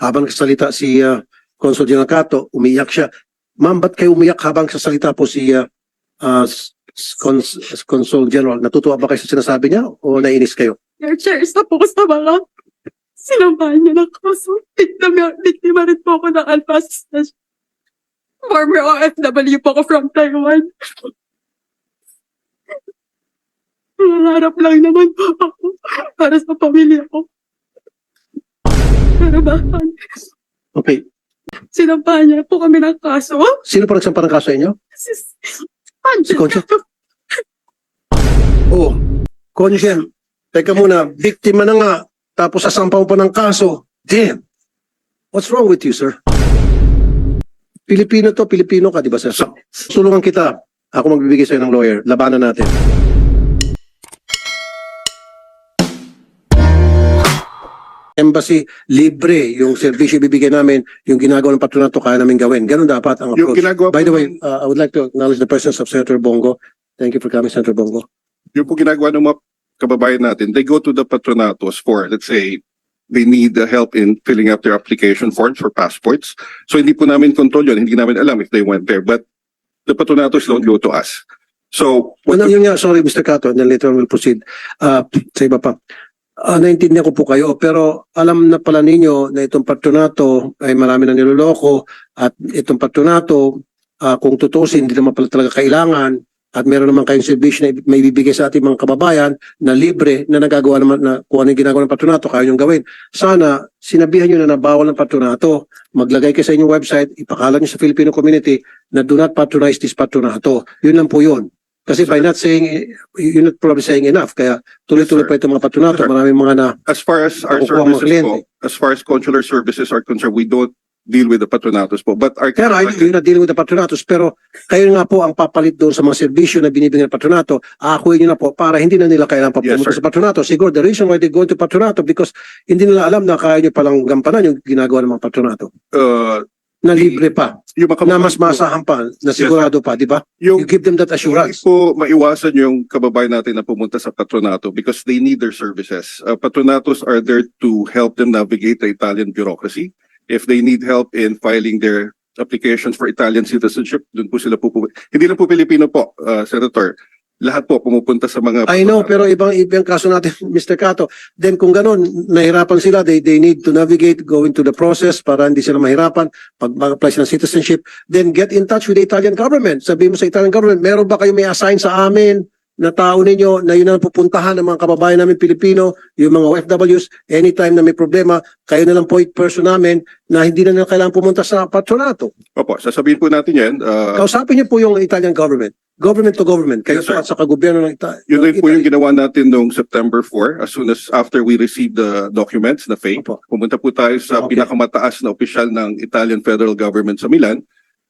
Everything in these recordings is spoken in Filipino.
habang nagsasalita si uh, Consul General Cato, umiyak siya. Ma'am, ba't kayo umiyak habang sasalita po si uh, Cons- Consul General? Natutuwa ba kayo sa sinasabi niya o nainis kayo? Your chair, isa po sa mga sinamahan niya ng kaso. Biktima, rin po ako ng alpha assistance. Former OFW po ako from Taiwan. Nangarap lang naman po ako para sa pamilya ko. Bakit Okay. sinampahan niya po kami ng kaso? Sino pa nagsampa ng kaso inyo? Si, si Consul? Oh, Conjen, teka muna, biktima na nga, tapos sasampaw pa ng kaso. Damn! What's wrong with you, sir? Pilipino to, Pilipino ka, di ba, sir? So, sulungan kita. Ako magbibigay sa'yo ng lawyer. Labanan natin. Embassy, libre yung servisyo ibibigay namin, yung ginagawa ng patronato kaya namin gawin. Ganun dapat ang Yung approach. ginagawa By po the way, ng- uh, I would like to acknowledge the presence of Senator Bongo. Thank you for coming, Senator Bongo. yung po ginagawa ng mga kababayan natin, they go to the patronatos for, let's say, they need uh, help in filling up their application forms for passports. So hindi po namin control yun, hindi namin alam if they went there, but the patronatos don't go to us. So, what Ano yun nga, sorry Mr. Cato, and then later on we'll proceed. Uh, sa iba pa. Ah, naintindihan ko po kayo, pero alam na pala ninyo na itong patronato ay marami na niloloko at itong patronato, ah, kung tutusin, hindi naman pala talaga kailangan at meron naman kayong servisyo na may bibigay sa ating mga kababayan na libre na nagagawa naman na kung ano yung ginagawa ng patronato, kaya nyo gawin. Sana, sinabihan nyo na nabawal ng patronato, maglagay kayo sa inyong website, ipakalat nyo sa Filipino community na do not patronize this patronato. Yun lang po yun. Kasi by not saying, you're not probably saying enough. Kaya tuloy-tuloy pa itong mga patronato. Sir. Maraming mga na, as far as our Nakukuha mga services po, as far as consular services are concerned, we don't deal with the patronatos po. But our pero I know you're not dealing with the patronatos. Pero kayo nga po ang papalit doon sa mga serbisyo na binibigyan ng patronato. Aakuin nyo na po para hindi na nila kailangan pa Yes, sir. sa patronato. Siguro the reason why they go to patronato because hindi nila alam na kaya nyo palang gampanan yung ginagawa ng mga patronato. uh, Na libre pa. yung mga Na mas masahan pa. Na sigurado pa. Di ba? yung You give them that Hindi assurance. po maiwasan yung kababayan natin na pumunta sa patronato because they need their services. Uh, patronatos are there to help them navigate the Italian bureaucracy. If they need help in filing their applications for Italian citizenship, dun po sila pupunta. Hindi lang po Pilipino po, uh, Senator. Lahat po pumupunta sa mga I know, pero ibang ibang kaso natin, Mr. Cato. Then kung ganun, nahirapan sila, they, they need to navigate, go into the process para hindi sila mahirapan. Pag mag-apply sila ng citizenship, then get in touch with the Italian government. Sabi mo sa Italian government, meron ba kayo may assign sa amin na tao ninyo na yun ang pupuntahan ng mga kababayan namin Pilipino, yung mga OFWs, anytime na may problema, kayo na lang point person namin na hindi na nila kailangan pumunta sa patronato. Opo, sasabihin po natin yan. Uh, Kausapin niyo po yung Italian government. Government to government. Kayo Yes, sir. po sa gobyerno ng Ita- yun rin po yung ginawa natin noong September 4. As soon as after we received the documents na fake, Opo. pumunta po tayo sa Okay. pinakamataas na opisyal ng Italian federal government sa Milan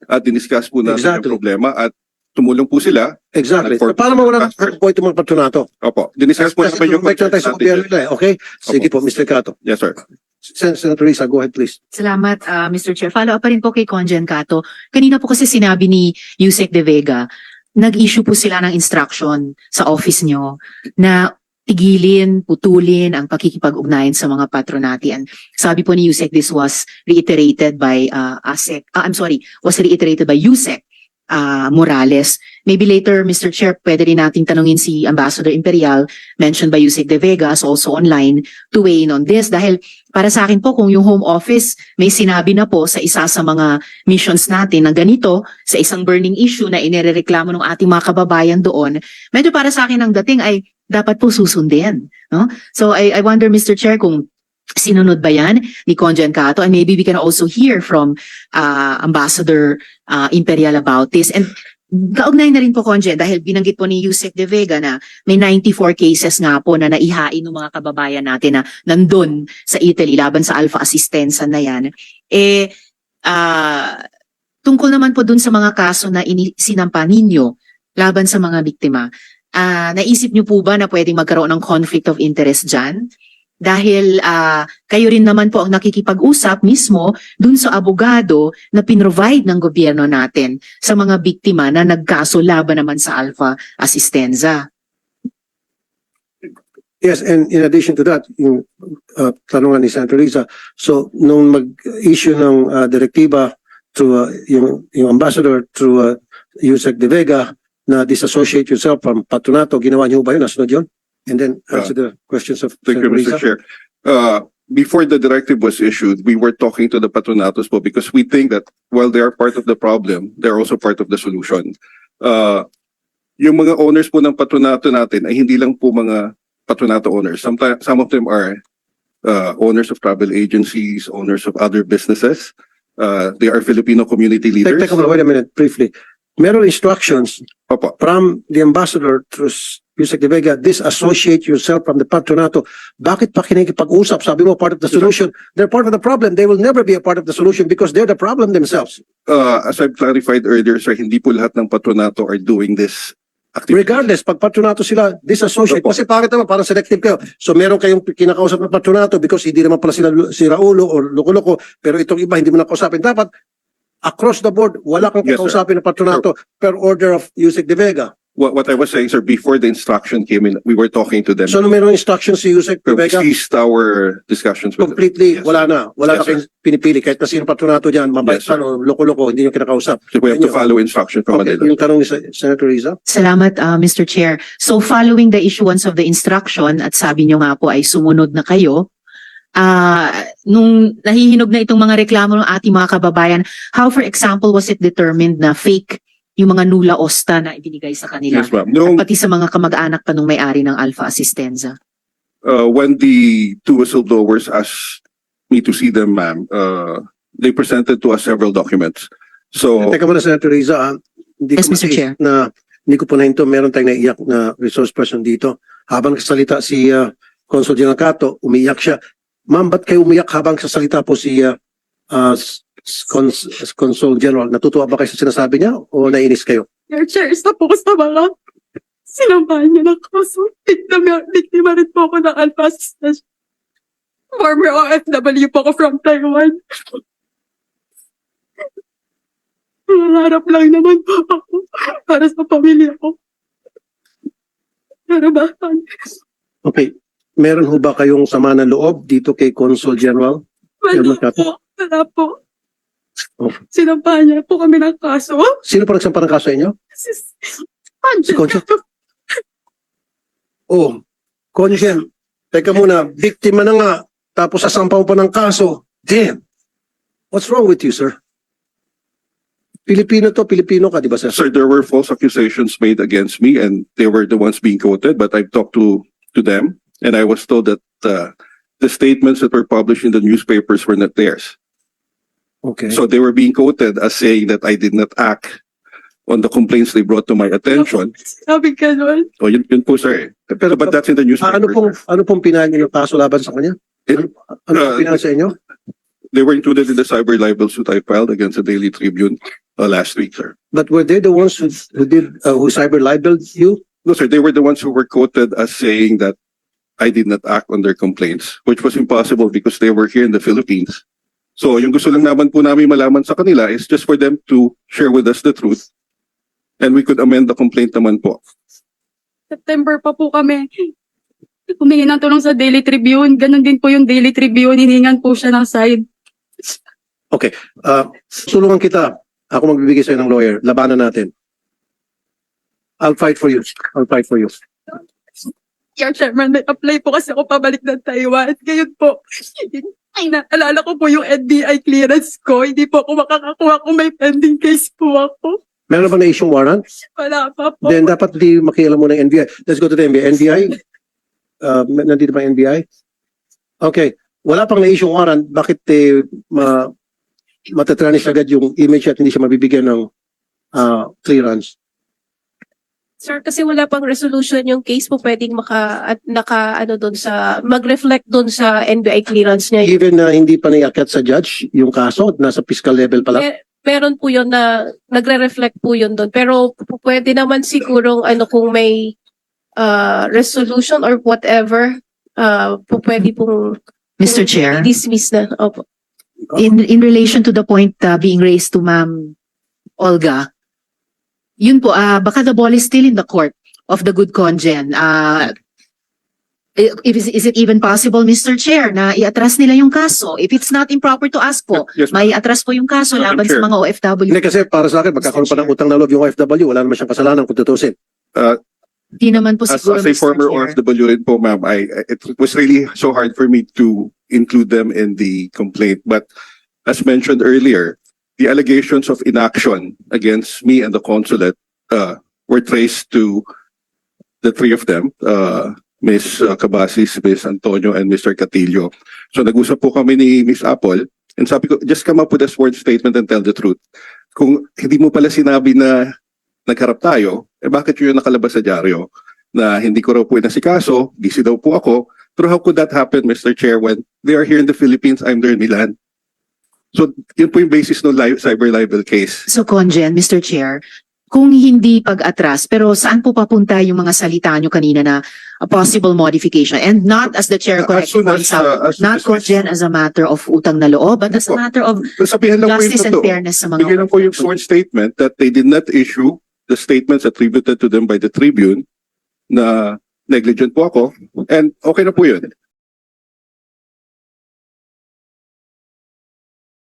at diniscuss po natin Exactly. yung problema at tumulong po sila. Exactly. For- Para mawala ng hurt po itong mga patronato. Opo, diniscuss po naman yung na tayo sa gobyerno nila eh. Okay? Sige po, Mr. Cato. Yes, sir. Sen- Senator Risa, go ahead please. Salamat, ah, Mr. Chair. Follow up pa rin po kay Conjen Cato. Kanina po kasi sinabi ni Yusek De Vega, nag-issue po sila ng instruction sa office nyo na tigilin, putulin ang pakikipag-ugnayan sa mga patronati. And sabi po ni Yusek, this was reiterated by uh, ASEC, ah, I'm sorry, was reiterated by Yusek uh, Morales. Maybe later, Mr. Chair, pwede rin nating tanungin si Ambassador Imperial, mentioned by Yusek De Vega, is also online, to weigh in on this. Dahil para sa akin po, kung yung Home Office may sinabi na po sa isa sa mga missions natin na ganito, sa isang burning issue na inirereklamo ng ating mga kababayan doon, medyo para sa akin ang dating ay dapat po susundin. No? So I, I wonder, Mr. Chair, kung sinunod ba yan ni Conjan Cato and maybe we can also hear from uh, Ambassador uh, Imperial about this. And kaugnay na rin po, Conjen, dahil binanggit po ni Yusek De Vega na may 94 cases nga po na naihain ng mga kababayan natin na nandun sa Italy laban sa Alpha Assistenza na yan. Eh, ah, tungkol naman po dun sa mga kaso na sinampa ninyo laban sa mga biktima, ah, naisip niyo po ba na pwedeng magkaroon ng conflict of interest dyan? Dahil ah, kayo rin naman po ang nakikipag-usap mismo dun sa abogado na pinrovide ng gobyerno natin sa mga biktima na nagkaso laban naman sa Alpha Assistenza. Yes, and in addition to that, yung uh, tanungan ni Senator Riza, so nung mag-issue ng uh, direktiba to uh, yung, yung ambassador through uh, Yusek De Vega na disassociate yourself from Patronato, ginawa niyo ba yun? Nasunod yun? And then answer the questions of Thank you, Senator. Mr. Chair. Uh, before the directive was issued, we were talking to the patronatos po because we think that while they are part of the problem, they're also part of the solution. Uh, yung mga owners po ng patronato natin ay hindi lang po mga patronato owners. Sometimes, some of them are uh, owners of travel agencies, owners of other businesses. Uh, they are Filipino community leaders. teka muna, wait a minute, briefly. Meron instructions Opo. from the ambassador to Yusek De Vega, disassociate yourself from the Patronato. Bakit pa kinikipag-usap? Sabi mo, part of the solution. They're part of the problem. They will never be a part of the solution because they're the problem themselves. Uh, as I've clarified earlier, sir, hindi po lahat ng patronato are doing this activity. Regardless, pag patronato sila, disassociate. Opo. Kasi bakit naman, parang selective kayo. So meron kayong kinakausap ng patronato because hindi naman pala sila si Raulo o Loko-Loko, pero itong iba hindi mo nakausapin. Dapat, across the board, wala kang Yes, sir. kakausapin ng patronato per order of Yusek De Vega. What, what I was saying, sir, before the instruction came in, we were talking to them. So nung meron instructions si Yusek De We Vega, ceased our discussions with them. completely, Yes. wala na. Wala na Yes, sir. kayong pinipili. Kahit na sino patronato dyan, mabait Yes, sir. ano, loko-loko, hindi nyo kinakausap. So we have to follow instruction from Okay, Manila. yung tanong ni Sen- Senator Riza. Salamat, uh, Mr. Chair. So following the issuance of the instruction at sabi nyo nga po ay sumunod na kayo, ah nung nahihinog na itong mga reklamo ng ating mga kababayan, how for example was it determined na fake yung mga nula osta na ibinigay sa kanila? Yes, ma'am. At Nung, pati sa mga kamag-anak pa nung may-ari ng Alpha Assistenza. uh, when the two whistleblowers asked me to see them, ma'am, uh, they presented to us several documents. So, Teka muna, Senator Riza. ah. Hindi Yes, ko Mr. Chair. Na, hindi ko po nahinto, meron tayong naiyak na resource person dito. Habang kasalita si uh, Consul General Cato, umiyak siya. Ma'am, ba't kayo umiyak habang kasalita po si uh, uh, Cons- Consul General? Natutuwa ba kayo sa sinasabi niya o nainis kayo? Your chair, isa po sa mga sinamahan niya ng kaso. Biktima rin po ako ng alphas. Former OFW po ako from Taiwan. Nangarap lang naman po ako para sa pamilya ko. Pero bakit? Okay. Meron ho ba kayong sama ng loob dito kay Consul General? Wala po. Wala po. Oh. Sinampahan niya po kami ng kaso. Sino pa nagsampa ng kaso sa inyo? Si, si Consul? Oh, Conjen, teka muna, biktima na nga, tapos sasampaw pa ng kaso. Damn! What's wrong with you, sir? Pilipino to, Pilipino ka, di ba, sir? sir, there were false accusations made against me and they were the ones being quoted, but I talked to, to them and I was told that, uh, the statements that were published in the newspapers were not theirs. Okay. So they were being quoted as saying that I did not act on the complaints they brought to my attention. Sabi ganun. Oh, yun, yun po, sir. eh. Pero, But that's in the ah, ano newspaper. pong, ano pong pinahan niyo kaso laban sa kanya? Ano, ano pong Uh, pinahan sa inyo? They were included in the cyber libel suit I filed against the Daily Tribune uh, last week, sir. But were they the ones who, who did, uh, who cyber libeled you? No, sir, they were the ones who were quoted as saying that I did not act on their complaints, which was impossible because they were here in the Philippines. So, yung gusto lang naman po namin malaman sa kanila is just for them to share with us the truth. And we could amend the complaint naman po. September pa po kami. Humingi ng tulong sa Daily Tribune. Ganon din po yung Daily Tribune. Hiningan po siya ng side. Uh, sulungan kita. Ako magbibigay sa'yo ng lawyer. Labanan natin. I'll fight for you. I'll fight for you. Your chairman, may apply po kasi ako pabalik ng Taiwan. Ngayon po, ay naalala ko po yung NBI clearance ko. Hindi po ako makakakuha kung may pending case po ako. Meron ba na issue warrant? Wala pa po. Then dapat di makialam mo ng NBI. Let's go to the NBI. NBI? Uh, nandito ba NBI? Okay. Wala pang na-issue warrant. Bakit eh, ma matatranis agad yung image at hindi siya mabibigyan ng ah, clearance? Sir, kasi wala pang resolution yung case po pwedeng maka, at naka, ano doon sa, mag-reflect doon sa NBI clearance niya. Even na hindi pa naiakyat sa judge yung kaso, nasa fiscal level pa lang. Me- meron po yun na, nagre-reflect po yun doon. Pero pwede naman sigurong, ano, kung may uh, resolution or whatever, uh, po pwede pong Mr. Chair, dismiss na. Opo. in, in relation to the point uh, being raised to Ma'am Olga, yun po, ah baka the ball is still in the court of the good congen. If, is, is it even possible, Mr. Chair, na i-atras nila yung kaso? If it's not improper to ask po, Yes, may atras po yung kaso Madam laban sa Chair. mga OFW. Hindi kasi para sa akin, magkakaroon pa ng utang na loob yung OFW. Wala naman siyang kasalanan kung tutusin. Di naman po As, siguro, as a Mr. former Chair. OFW rin po, ma'am, it was really so hard for me to include them in the complaint. But as mentioned earlier, the allegations of inaction against me and the consulate uh, were traced to the three of them, uh, Ms. Cabasis, Ms. Antonio, and Mr. Catillo. So nag-usap po kami ni Ms. Apple and sabi ko, just come up with a sworn statement and tell the truth. Kung hindi mo pala sinabi na nagharap tayo, eh bakit yun nakalabas sa dyaryo? Na hindi ko raw po inasikaso, busy daw po ako. Pero how could that happen, Mr. Chair, when they are here in the Philippines, I'm there in Milan? So, yun po yung basis ng li- cyber libel case. So, Conjen, Mr. Chair, kung hindi pag-atras, pero saan po papunta yung mga salita nyo kanina na a possible modification? And not as the Chair As correctly soon as, points out, uh, as- not as- Conjen as a matter of utang na loob, but as a Opo. matter of Sabihan lang po yung justice and totoo. fairness sa mga Bigyan lang po yung sworn statement that they did not issue the statements attributed to them by the Tribune na negligent po ako and okay na po yun.